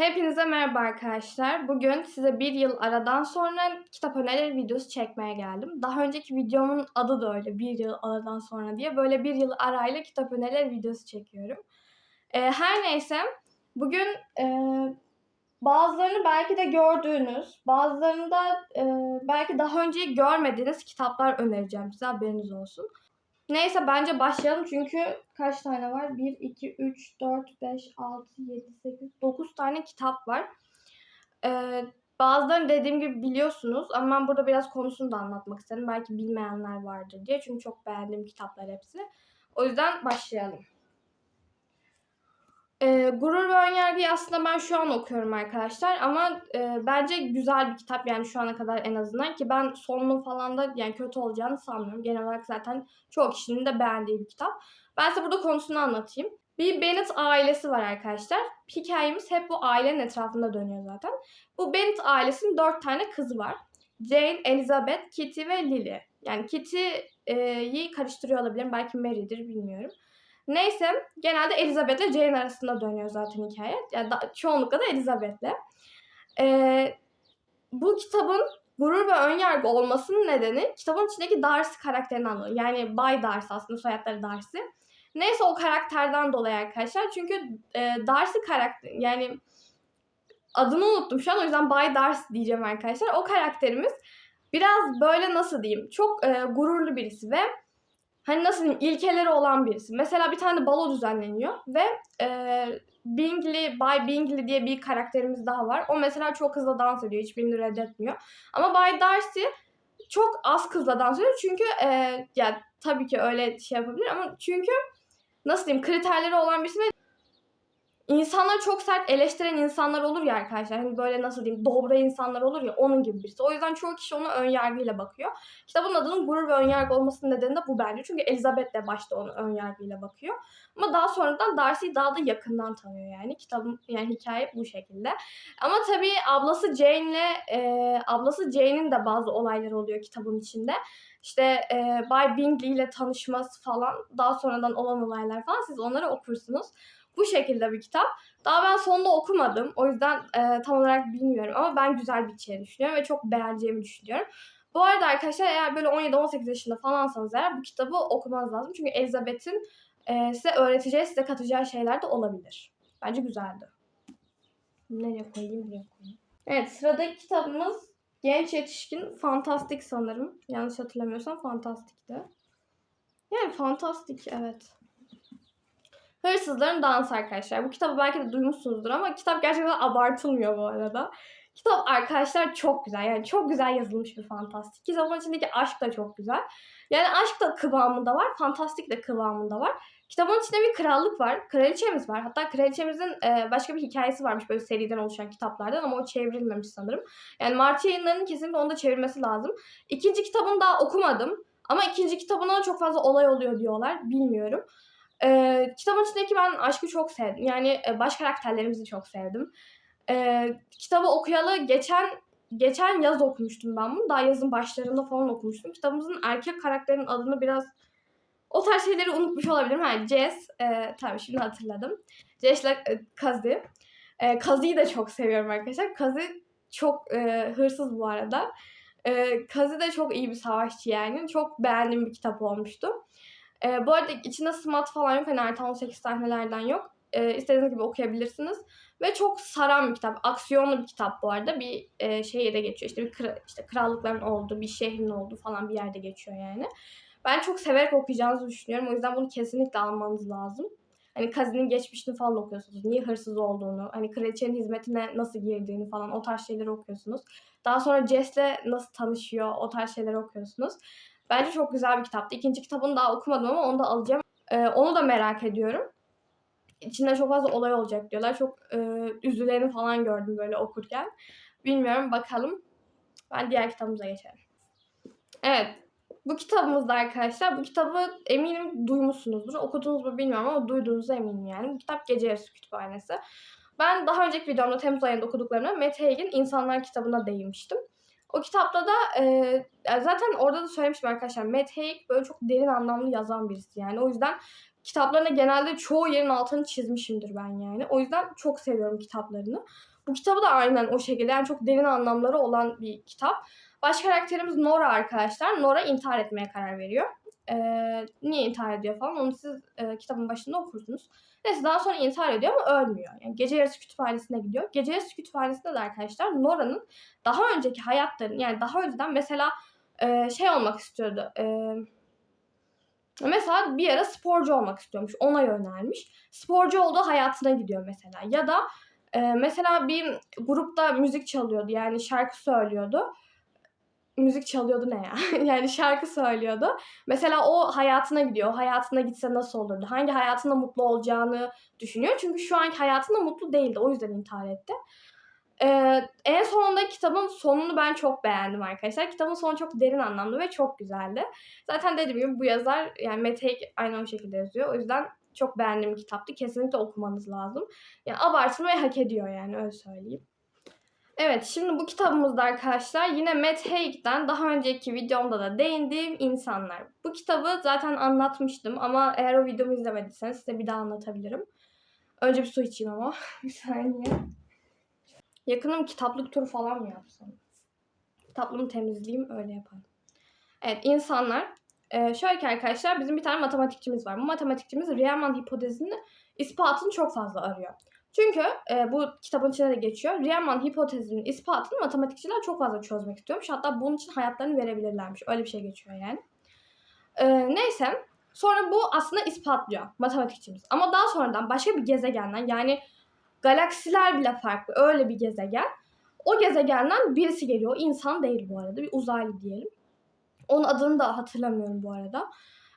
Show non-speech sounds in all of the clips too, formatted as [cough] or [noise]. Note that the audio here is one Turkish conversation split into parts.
Hepinize merhaba arkadaşlar. Bugün size bir yıl aradan sonra kitap önerileri videosu çekmeye geldim. Daha önceki videomun adı da öyle bir yıl aradan sonra diye. Böyle bir yıl arayla kitap önerileri videosu çekiyorum. Ee, her neyse bugün e, bazılarını belki de gördüğünüz, bazılarını da e, belki daha önce görmediğiniz kitaplar önereceğim size haberiniz olsun. Neyse bence başlayalım çünkü kaç tane var? 1, 2, 3, 4, 5, 6, 7, 8, 9 tane kitap var. Ee, bazılarını dediğim gibi biliyorsunuz ama ben burada biraz konusunu da anlatmak istedim. Belki bilmeyenler vardır diye çünkü çok beğendiğim kitaplar hepsi. O yüzden başlayalım. Ee, Gurur ve Önyargı'yı aslında ben şu an okuyorum arkadaşlar ama e, bence güzel bir kitap yani şu ana kadar en azından ki ben sonunun falan da yani kötü olacağını sanmıyorum. Genel olarak zaten çoğu kişinin de beğendiği bir kitap. Ben size burada konusunu anlatayım. Bir Bennett ailesi var arkadaşlar. Hikayemiz hep bu ailenin etrafında dönüyor zaten. Bu Bennett ailesinin dört tane kızı var. Jane, Elizabeth, Kitty ve Lily. Yani Kitty'yi karıştırıyor olabilirim. Belki Mary'dir bilmiyorum. Neyse genelde Elizabeth ile Jane arasında dönüyor zaten hikaye. Yani da, çoğunlukla da Elizabeth'le. Ee, bu kitabın gurur ve önyargı olmasının nedeni kitabın içindeki Darcy karakterini anlıyor. Yani Bay Darcy aslında soyadları Darcy. Neyse o karakterden dolayı arkadaşlar. Çünkü e, Darcy karakter yani adını unuttum şu an o yüzden Bay Darcy diyeceğim arkadaşlar. O karakterimiz biraz böyle nasıl diyeyim çok e, gururlu birisi ve hani nasıl diyeyim ilkeleri olan birisi. Mesela bir tane balo düzenleniyor ve e, Bingley, Bay Bingley diye bir karakterimiz daha var. O mesela çok hızlı dans ediyor. Hiçbirini reddetmiyor. Ama Bay Darcy çok az kızla dans ediyor. Çünkü e, ya tabii ki öyle şey yapabilir ama çünkü nasıl diyeyim kriterleri olan birisi ve İnsanları çok sert eleştiren insanlar olur ya arkadaşlar. Hani böyle nasıl diyeyim dobra insanlar olur ya onun gibi birisi. O yüzden çoğu kişi ona ön yargıyla bakıyor. Kitabın adının gurur ve ön yargı olmasının nedeni de bu bence. Çünkü Elizabeth de başta onu ön yargıyla bakıyor. Ama daha sonradan Darcy'yi daha da yakından tanıyor yani. Kitabın yani hikaye bu şekilde. Ama tabii ablası Jane'le e, ablası Jane'in de bazı olayları oluyor kitabın içinde. İşte e, Bay Bingley ile tanışması falan daha sonradan olan olaylar falan siz onları okursunuz. Bu şekilde bir kitap. Daha ben sonunda okumadım. O yüzden e, tam olarak bilmiyorum ama ben güzel bir şey düşünüyorum ve çok beğeneceğimi düşünüyorum. Bu arada arkadaşlar eğer böyle 17-18 yaşında falansanız eğer bu kitabı okumanız lazım. Çünkü Elizabeth'in e, size öğreteceği, size katacağı şeyler de olabilir. Bence güzeldi. Nereye koyayım, buraya koyayım. Evet sıradaki kitabımız Genç Yetişkin Fantastik sanırım. Yanlış hatırlamıyorsam Fantastik'ti. Yani fantastik evet. Hırsızların Dansı arkadaşlar. Bu kitabı belki de duymuşsunuzdur ama kitap gerçekten abartılmıyor bu arada. Kitap arkadaşlar çok güzel. Yani çok güzel yazılmış bir fantastik. Kitabın içindeki aşk da çok güzel. Yani aşk da kıvamında var. Fantastik de kıvamında var. Kitabın içinde bir krallık var. Kraliçemiz var. Hatta kraliçemizin başka bir hikayesi varmış böyle seriden oluşan kitaplardan ama o çevrilmemiş sanırım. Yani Marti yayınlarının kesinlikle onu da çevirmesi lazım. İkinci kitabını daha okumadım. Ama ikinci kitabına çok fazla olay oluyor diyorlar. Bilmiyorum. Ee, kitabın içindeki ben aşkı çok sevdim. Yani e, baş karakterlerimizi çok sevdim. Ee, kitabı okuyalı geçen geçen yaz okumuştum ben bunu. Daha yazın başlarında falan okumuştum. Kitabımızın erkek karakterinin adını biraz o tarz şeyleri unutmuş olabilirim. Yani Jess, e, tabii şimdi hatırladım. Jess ile e, Kazi. E, Kazi'yi de çok seviyorum arkadaşlar. Kazi çok e, hırsız bu arada. E, Kazi de çok iyi bir savaşçı yani. Çok beğendiğim bir kitap olmuştu. E, bu arada içinde smat falan yok. Hani artı 18 sahnelerden yok. E, istediğiniz gibi okuyabilirsiniz. Ve çok saran bir kitap. Aksiyonlu bir kitap bu arada. Bir e, şehirde geçiyor. İşte bir kra- işte krallıkların olduğu, bir şehrin olduğu falan bir yerde geçiyor yani. Ben çok severek okuyacağınızı düşünüyorum. O yüzden bunu kesinlikle almanız lazım. Hani Kazi'nin geçmişini falan okuyorsunuz. Niye hırsız olduğunu, hani kraliçenin hizmetine nasıl girdiğini falan o tarz şeyleri okuyorsunuz. Daha sonra Jess'le nasıl tanışıyor o tarz şeyleri okuyorsunuz. Bence çok güzel bir kitaptı. İkinci kitabını daha okumadım ama onu da alacağım. Ee, onu da merak ediyorum. İçinde çok fazla olay olacak diyorlar. Çok e, üzülerini falan gördüm böyle okurken. Bilmiyorum bakalım. Ben diğer kitabımıza geçelim. Evet. Bu kitabımızda arkadaşlar. Bu kitabı eminim duymuşsunuzdur. Okudunuz mu bilmiyorum ama duyduğunuza eminim yani. Bu kitap Gece Yarısı Kütüphanesi. Ben daha önceki videomda Temmuz ayında okuduklarımda Mete Haig'in İnsanlar kitabına değinmiştim. O kitapta da e, zaten orada da söylemiştim arkadaşlar. Matt Haig böyle çok derin anlamlı yazan birisi yani. O yüzden kitaplarında genelde çoğu yerin altını çizmişimdir ben yani. O yüzden çok seviyorum kitaplarını. Bu kitabı da aynen o şekilde yani çok derin anlamları olan bir kitap. Baş karakterimiz Nora arkadaşlar. Nora intihar etmeye karar veriyor. Ee, niye intihar ediyor falan onu siz e, kitabın başında okursunuz. Neyse daha sonra intihar ediyor ama ölmüyor. Yani gece yarısı kütüphanesine gidiyor. Gece yarısı kütüphanesinde de arkadaşlar Nora'nın daha önceki hayatların yani daha önceden mesela e, şey olmak istiyordu. E, mesela bir ara sporcu olmak istiyormuş. Ona yönelmiş. Sporcu olduğu hayatına gidiyor mesela. Ya da e, mesela bir grupta müzik çalıyordu. Yani şarkı söylüyordu müzik çalıyordu ne ya? [laughs] yani şarkı söylüyordu. Mesela o hayatına gidiyor. Hayatına gitse nasıl olurdu? Hangi hayatında mutlu olacağını düşünüyor. Çünkü şu anki hayatında mutlu değildi. O yüzden intihar etti. Ee, en sonunda kitabın sonunu ben çok beğendim arkadaşlar. Kitabın sonu çok derin anlamlı ve çok güzeldi. Zaten dediğim gibi bu yazar yani Mete aynı o şekilde yazıyor. O yüzden çok beğendiğim kitaptı. Kesinlikle okumanız lazım. Yani abartılmayı hak ediyor yani öyle söyleyeyim. Evet şimdi bu kitabımızda arkadaşlar yine Matt Haig'den daha önceki videomda da değindiğim insanlar. Bu kitabı zaten anlatmıştım ama eğer o videomu izlemediyseniz size bir daha anlatabilirim. Önce bir su içeyim ama. [laughs] bir saniye. Yakınım kitaplık turu falan mı yapsam? Kitaplığımı temizleyeyim öyle yaparım. Evet insanlar. Ee, şöyle ki arkadaşlar bizim bir tane matematikçimiz var. Bu matematikçimiz Riemann hipotezini ispatını çok fazla arıyor. Çünkü e, bu kitabın içinde de geçiyor. Riemann hipotezinin ispatını matematikçiler çok fazla çözmek istiyormuş. Hatta bunun için hayatlarını verebilirlermiş. Öyle bir şey geçiyor yani. E, neyse. Sonra bu aslında ispatlıyor matematikçimiz. Ama daha sonradan başka bir gezegenden yani galaksiler bile farklı öyle bir gezegen. O gezegenden birisi geliyor. İnsan değil bu arada. Bir uzaylı diyelim. Onun adını da hatırlamıyorum bu arada.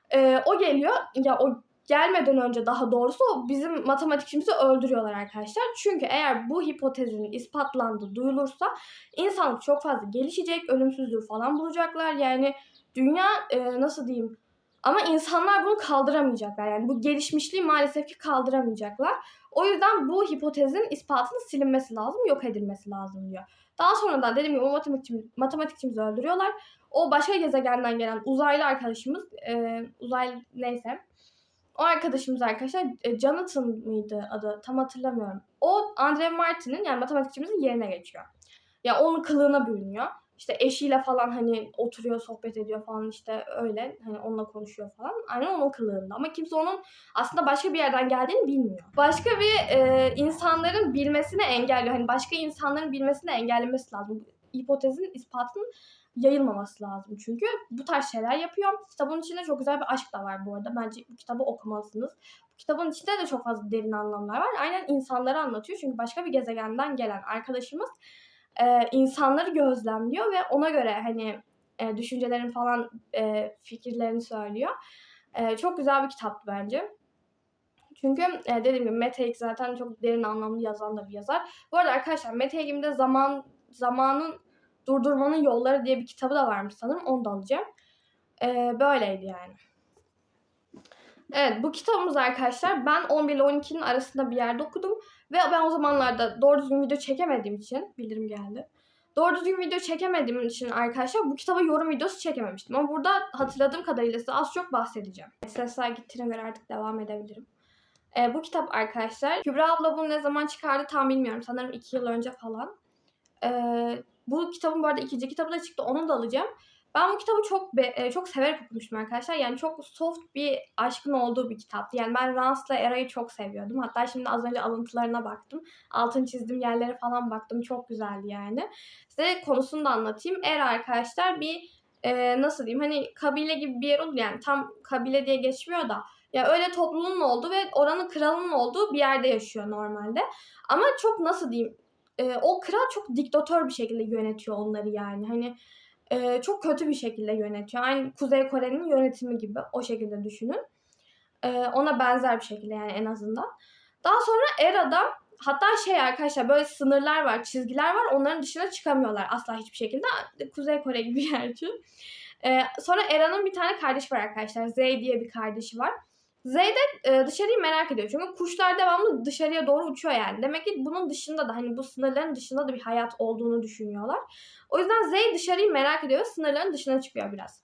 E, o geliyor. Ya o gelmeden önce daha doğrusu bizim matematikçimizi öldürüyorlar arkadaşlar. Çünkü eğer bu hipotezinin ispatlandığı duyulursa insanlık çok fazla gelişecek, ölümsüzlüğü falan bulacaklar. Yani dünya e, nasıl diyeyim ama insanlar bunu kaldıramayacaklar. Yani bu gelişmişliği maalesef ki kaldıramayacaklar. O yüzden bu hipotezin ispatının silinmesi lazım, yok edilmesi lazım diyor. Daha sonra da dediğim gibi o matematikçimiz, matematikçimizi öldürüyorlar. O başka gezegenden gelen uzaylı arkadaşımız, e, uzaylı neyse o arkadaşımız arkadaşlar e, Jonathan mıydı adı tam hatırlamıyorum. O Andre Martin'in yani matematikçimizin yerine geçiyor. Ya yani onun kılığına bürünüyor. İşte eşiyle falan hani oturuyor sohbet ediyor falan işte öyle hani onunla konuşuyor falan. Aynen onun kılığında ama kimse onun aslında başka bir yerden geldiğini bilmiyor. Başka bir e, insanların bilmesini engelliyor. Hani başka insanların bilmesini engellemesi lazım. Hipotezin ispatının yayılmaması lazım çünkü. Bu tarz şeyler yapıyor. Kitabın içinde çok güzel bir aşk da var bu arada. Bence bu kitabı okumalısınız. Kitabın içinde de çok fazla derin anlamlar var. Aynen insanları anlatıyor. Çünkü başka bir gezegenden gelen arkadaşımız e, insanları gözlemliyor ve ona göre hani e, düşüncelerin falan e, fikirlerini söylüyor. E, çok güzel bir kitaptı bence. Çünkü e, dediğim gibi Mete zaten çok derin anlamlı yazan da bir yazar. Bu arada arkadaşlar Mete Ekim'de zaman zamanın Durdurmanın Yolları diye bir kitabı da varmış sanırım. Onu da alacağım. Ee, böyleydi yani. Evet bu kitabımız arkadaşlar ben 11 ile 12'nin arasında bir yerde okudum. Ve ben o zamanlarda doğru düzgün video çekemediğim için bildirim geldi. Doğru düzgün video çekemediğim için arkadaşlar bu kitaba yorum videosu çekememiştim. Ama burada hatırladığım kadarıyla size az çok bahsedeceğim. Sesler gittiğine göre artık devam edebilirim. Ee, bu kitap arkadaşlar Kübra abla bunu ne zaman çıkardı tam bilmiyorum. Sanırım 2 yıl önce falan. Ee, bu kitabın bu arada ikinci kitabı da çıktı. Onu da alacağım. Ben bu kitabı çok be, e, çok severek okumuştum arkadaşlar. Yani çok soft bir aşkın olduğu bir kitaptı. Yani ben Rans'la Era'yı çok seviyordum. Hatta şimdi az önce alıntılarına baktım. Altın çizdiğim yerlere falan baktım. Çok güzeldi yani. Size konusunu da anlatayım. Era arkadaşlar bir e, nasıl diyeyim hani kabile gibi bir yer oldu. Yani tam kabile diye geçmiyor da. Ya öyle topluluğun olduğu ve oranın kralının olduğu bir yerde yaşıyor normalde. Ama çok nasıl diyeyim e, o kral çok diktatör bir şekilde yönetiyor onları yani. Hani e, çok kötü bir şekilde yönetiyor. Aynı Kuzey Kore'nin yönetimi gibi o şekilde düşünün. E, ona benzer bir şekilde yani en azından. Daha sonra Era'da hatta şey arkadaşlar böyle sınırlar var, çizgiler var. Onların dışına çıkamıyorlar asla hiçbir şekilde. Kuzey Kore gibi [laughs] için. E, sonra Era'nın bir tane kardeşi var arkadaşlar. Zey diye bir kardeşi var. Zey de e, dışarıyı merak ediyor. Çünkü kuşlar devamlı dışarıya doğru uçuyor yani. Demek ki bunun dışında da hani bu sınırların dışında da bir hayat olduğunu düşünüyorlar. O yüzden Zey dışarıyı merak ediyor sınırların dışına çıkıyor biraz.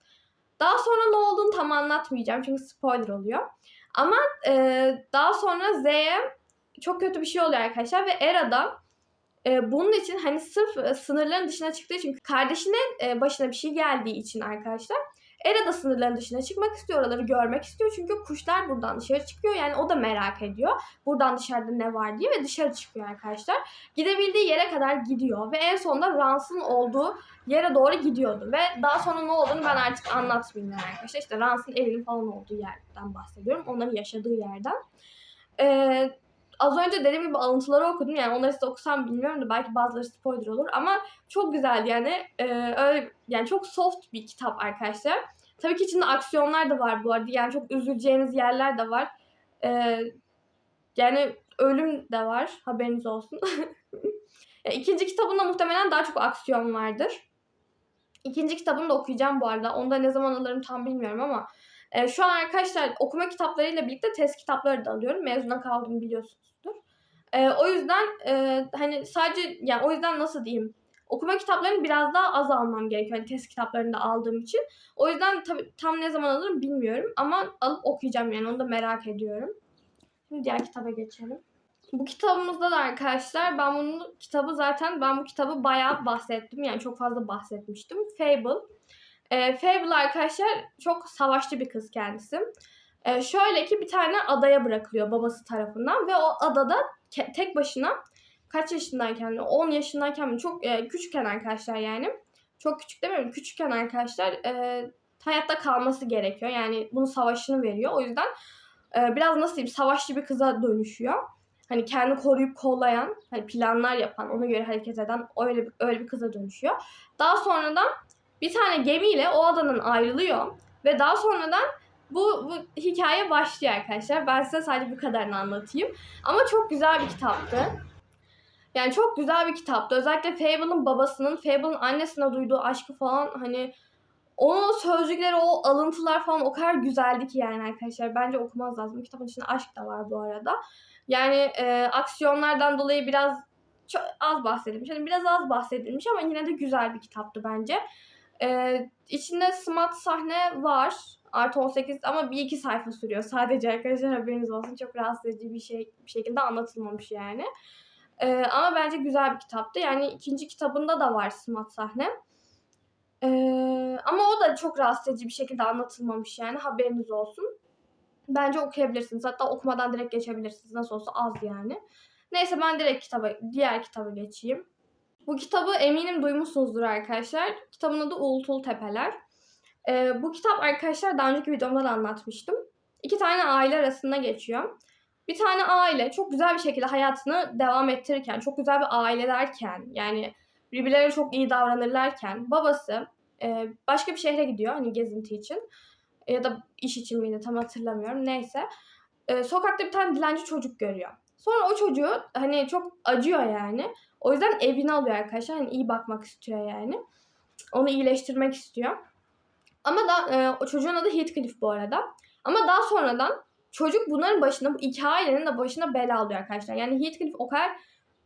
Daha sonra ne olduğunu tam anlatmayacağım çünkü spoiler oluyor. Ama e, daha sonra Z'ye çok kötü bir şey oluyor arkadaşlar ve Era'da e, bunun için hani sırf e, sınırların dışına çıktığı için kardeşinin e, başına bir şey geldiği için arkadaşlar Era da sınırların dışına çıkmak istiyor, oraları görmek istiyor. Çünkü kuşlar buradan dışarı çıkıyor. Yani o da merak ediyor. Buradan dışarıda ne var diye ve dışarı çıkıyor arkadaşlar. Gidebildiği yere kadar gidiyor ve en sonunda Rans'ın olduğu yere doğru gidiyordu. Ve daha sonra ne olduğunu ben artık anlatmayayım arkadaşlar. İşte Rans'ın evinin falan olduğu yerden bahsediyorum. Onların yaşadığı yerden. Ee, az önce dediğim gibi alıntıları okudum. Yani onları size okusam bilmiyorum da belki bazıları spoiler olur. Ama çok güzeldi yani. Ee, öyle, yani çok soft bir kitap arkadaşlar. Tabii ki içinde aksiyonlar da var bu arada. Yani çok üzüleceğiniz yerler de var. Ee, yani ölüm de var. Haberiniz olsun. [laughs] Ya İkinci kitabında muhtemelen daha çok aksiyon vardır. İkinci kitabını da okuyacağım bu arada. Onu da ne zaman alırım tam bilmiyorum ama e, şu an arkadaşlar okuma kitaplarıyla birlikte test kitapları da alıyorum. Mezuna kaldım biliyorsunuzdur. E, o yüzden e, hani sadece yani o yüzden nasıl diyeyim okuma kitaplarını biraz daha az almam gerekiyor. Hani test kitaplarını da aldığım için. O yüzden tabii tam ne zaman alırım bilmiyorum ama alıp okuyacağım yani onu da merak ediyorum. Şimdi diğer kitaba geçelim. Bu kitabımızda da arkadaşlar ben bunu kitabı zaten ben bu kitabı bayağı bahsettim. Yani çok fazla bahsetmiştim. Fable. Ee, Fable arkadaşlar çok savaşçı bir kız kendisi. Ee, şöyle ki bir tane adaya bırakılıyor babası tarafından ve o adada tek başına kaç yaşındayken 10 yaşındayken çok e, küçükken arkadaşlar yani çok küçük demiyorum küçükken arkadaşlar e, hayatta kalması gerekiyor. Yani bunun savaşını veriyor. O yüzden e, biraz nasıl diyeyim savaşçı bir kıza dönüşüyor hani kendi koruyup kollayan, hani planlar yapan, ona göre hareket eden öyle bir, öyle bir kıza dönüşüyor. Daha sonradan bir tane gemiyle o adadan ayrılıyor ve daha sonradan bu, bu hikaye başlıyor arkadaşlar. Ben size sadece bu kadarını anlatayım. Ama çok güzel bir kitaptı. Yani çok güzel bir kitaptı. Özellikle Fable'ın babasının, Fable'ın annesine duyduğu aşkı falan hani onun sözcükleri, o alıntılar falan o kadar güzeldi ki yani arkadaşlar. Bence okumanız lazım. Kitabın içinde aşk da var bu arada. Yani e, aksiyonlardan dolayı biraz çok az bahsedilmiş. Yani biraz az bahsedilmiş ama yine de güzel bir kitaptı bence. E, içinde smart sahne var. Artı 18 ama bir iki sayfa sürüyor. Sadece arkadaşlar haberiniz olsun. Çok rahatsız edici bir şey bir şekilde anlatılmamış yani. E, ama bence güzel bir kitaptı. Yani ikinci kitabında da var smart sahne. E, ama o da çok rahatsız edici bir şekilde anlatılmamış yani. Haberiniz olsun. Bence okuyabilirsiniz. Hatta okumadan direkt geçebilirsiniz. Nasıl olsa az yani. Neyse ben direkt kitaba, diğer kitaba geçeyim. Bu kitabı eminim duymuşsunuzdur arkadaşlar. Kitabın adı Uğultul Tepeler. Ee, bu kitap arkadaşlar daha önceki videomda da anlatmıştım. İki tane aile arasında geçiyor. Bir tane aile çok güzel bir şekilde hayatını devam ettirirken, çok güzel bir ailelerken, yani birbirlerine çok iyi davranırlarken babası e, başka bir şehre gidiyor hani gezinti için ya da iş için miydi tam hatırlamıyorum. Neyse. Ee, sokakta bir tane dilenci çocuk görüyor. Sonra o çocuğu hani çok acıyor yani. O yüzden evine alıyor arkadaşlar. Hani iyi bakmak istiyor yani. Onu iyileştirmek istiyor. Ama da e, o çocuğun adı Heathcliff bu arada. Ama daha sonradan çocuk bunların başına, bu iki ailenin de başına bela alıyor arkadaşlar. Yani Heathcliff o kadar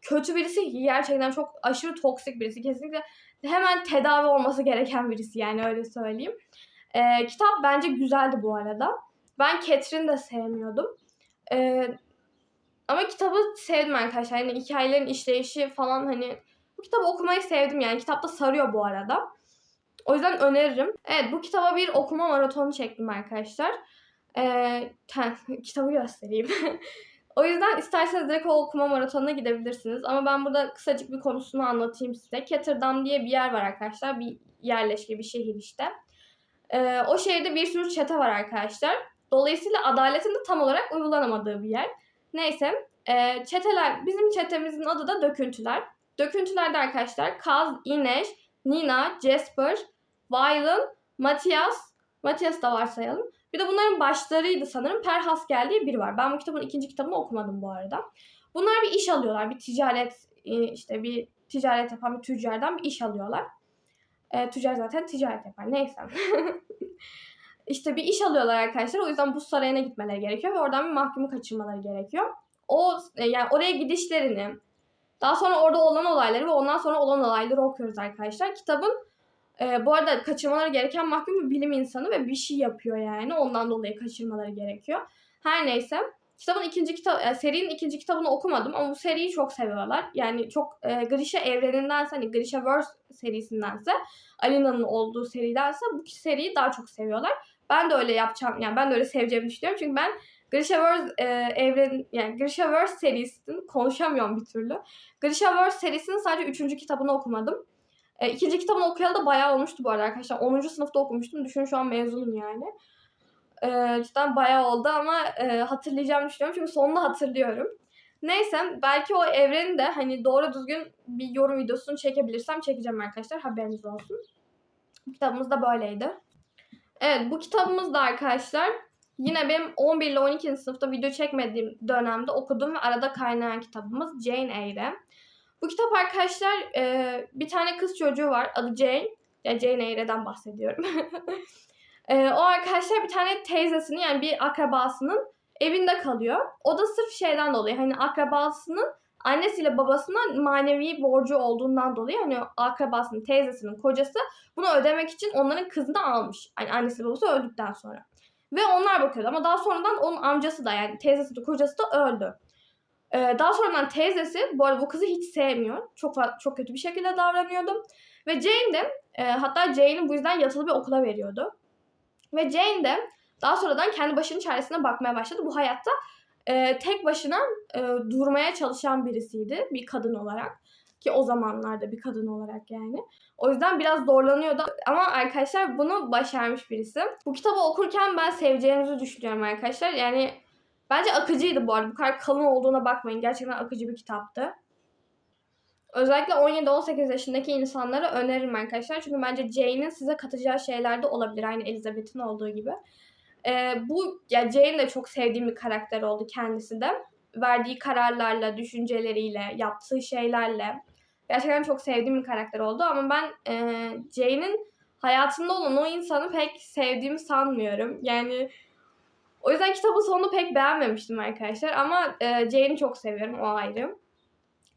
kötü birisi ki gerçekten çok aşırı toksik birisi. Kesinlikle hemen tedavi olması gereken birisi yani öyle söyleyeyim. Ee, kitap bence güzeldi bu arada. Ben Catherine de sevmiyordum. Ee, ama kitabı sevdim arkadaşlar. Yani hikayelerin işleyişi falan hani bu kitabı okumayı sevdim yani. Kitapta sarıyor bu arada. O yüzden öneririm. Evet bu kitaba bir okuma maratonu çektim arkadaşlar. Ee, kitabı göstereyim. [laughs] o yüzden isterseniz direkt o okuma maratonuna gidebilirsiniz. Ama ben burada kısacık bir konusunu anlatayım size. Ketterdam diye bir yer var arkadaşlar. Bir yerleşke, bir şehir işte. Ee, o şehirde bir sürü çete var arkadaşlar. Dolayısıyla adaletin de tam olarak uygulanamadığı bir yer. Neyse e, çeteler, bizim çetemizin adı da Döküntüler. Döküntülerde arkadaşlar Kaz, İneş, Nina, Jasper, Violen, Matias, Matias da varsayalım. Bir de bunların başlarıydı sanırım. Perhaskel diye biri var. Ben bu kitabın ikinci kitabını okumadım bu arada. Bunlar bir iş alıyorlar. Bir ticaret işte bir ticaret yapan bir tüccardan bir iş alıyorlar. E, tüccar zaten ticaret yapar. Neyse. [laughs] işte bir iş alıyorlar arkadaşlar. O yüzden bu sarayına gitmeleri gerekiyor ve oradan bir mahkumu kaçırmaları gerekiyor. O e, yani oraya gidişlerini, daha sonra orada olan olayları ve ondan sonra olan olayları okuyoruz arkadaşlar. Kitabın e, bu arada kaçırmaları gereken mahkum bir bilim insanı ve bir şey yapıyor yani. Ondan dolayı kaçırmaları gerekiyor. Her neyse. Kitabın ikinci kitap, e, serinin ikinci kitabını okumadım ama bu seriyi çok seviyorlar. Yani çok e, Grisha evrenindense, hani Grishaverse serisindense, Alina'nın olduğu seridense bu seriyi daha çok seviyorlar. Ben de öyle yapacağım, yani ben de öyle seveceğimi düşünüyorum. Çünkü ben Grishaverse e, evren, yani Grishaverse serisinin konuşamıyorum bir türlü. Grishaverse serisinin sadece üçüncü kitabını okumadım. E, ikinci kitabını okuyalı da bayağı olmuştu bu arada arkadaşlar. 10. sınıfta okumuştum. Düşünün şu an mezunum yani. E, cidden bayağı oldu ama e, hatırlayacağımı düşünüyorum. Çünkü sonunu hatırlıyorum. Neyse belki o evreni de hani doğru düzgün bir yorum videosunu çekebilirsem çekeceğim arkadaşlar. Haberiniz olsun. Kitabımız da böyleydi. Evet bu kitabımız da arkadaşlar yine benim 11 ile 12. sınıfta video çekmediğim dönemde okuduğum ve arada kaynayan kitabımız Jane Eyre. Bu kitap arkadaşlar e, bir tane kız çocuğu var adı Jane. Ya Jane Eyre'den bahsediyorum. [laughs] e, o arkadaşlar bir tane teyzesinin yani bir akrabasının evinde kalıyor. O da sırf şeyden dolayı hani akrabasının annesiyle babasına manevi borcu olduğundan dolayı hani akrabasının teyzesinin kocası bunu ödemek için onların kızını almış. Yani annesi babası öldükten sonra. Ve onlar bakıyordu ama daha sonradan onun amcası da yani teyzesi de kocası da öldü. Ee, daha sonradan teyzesi bu arada bu kızı hiç sevmiyor. Çok çok kötü bir şekilde davranıyordu. Ve Jane de e, hatta Jane'i bu yüzden yatılı bir okula veriyordu. Ve Jane de daha sonradan kendi başının çaresine bakmaya başladı. Bu hayatta e, tek başına e, durmaya çalışan birisiydi bir kadın olarak. Ki o zamanlarda bir kadın olarak yani. O yüzden biraz zorlanıyordu ama arkadaşlar bunu başarmış birisi. Bu kitabı okurken ben seveceğinizi düşünüyorum arkadaşlar. Yani bence akıcıydı bu arada. Bu kadar kalın olduğuna bakmayın. Gerçekten akıcı bir kitaptı. Özellikle 17-18 yaşındaki insanlara öneririm arkadaşlar. Çünkü bence Jane'in size katacağı şeyler de olabilir. Aynı Elizabeth'in olduğu gibi. Ee, bu ya Jane de çok sevdiğim bir karakter oldu kendisi de. Verdiği kararlarla, düşünceleriyle, yaptığı şeylerle. Gerçekten çok sevdiğim bir karakter oldu ama ben e, Jane'in hayatında olan o insanı pek sevdiğimi sanmıyorum. Yani o yüzden kitabın sonunu pek beğenmemiştim arkadaşlar ama e, Jane'i çok seviyorum o ayrı.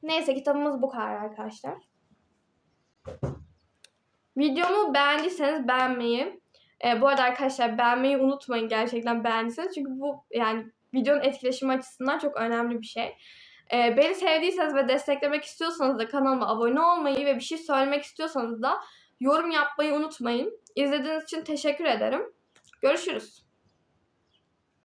Neyse kitabımız bu kadar arkadaşlar. Videomu beğendiyseniz beğenmeyi, e, bu arada arkadaşlar beğenmeyi unutmayın gerçekten beğendiyseniz. Çünkü bu yani videonun etkileşimi açısından çok önemli bir şey. E, beni sevdiyseniz ve desteklemek istiyorsanız da kanalıma abone olmayı ve bir şey söylemek istiyorsanız da yorum yapmayı unutmayın. İzlediğiniz için teşekkür ederim. Görüşürüz.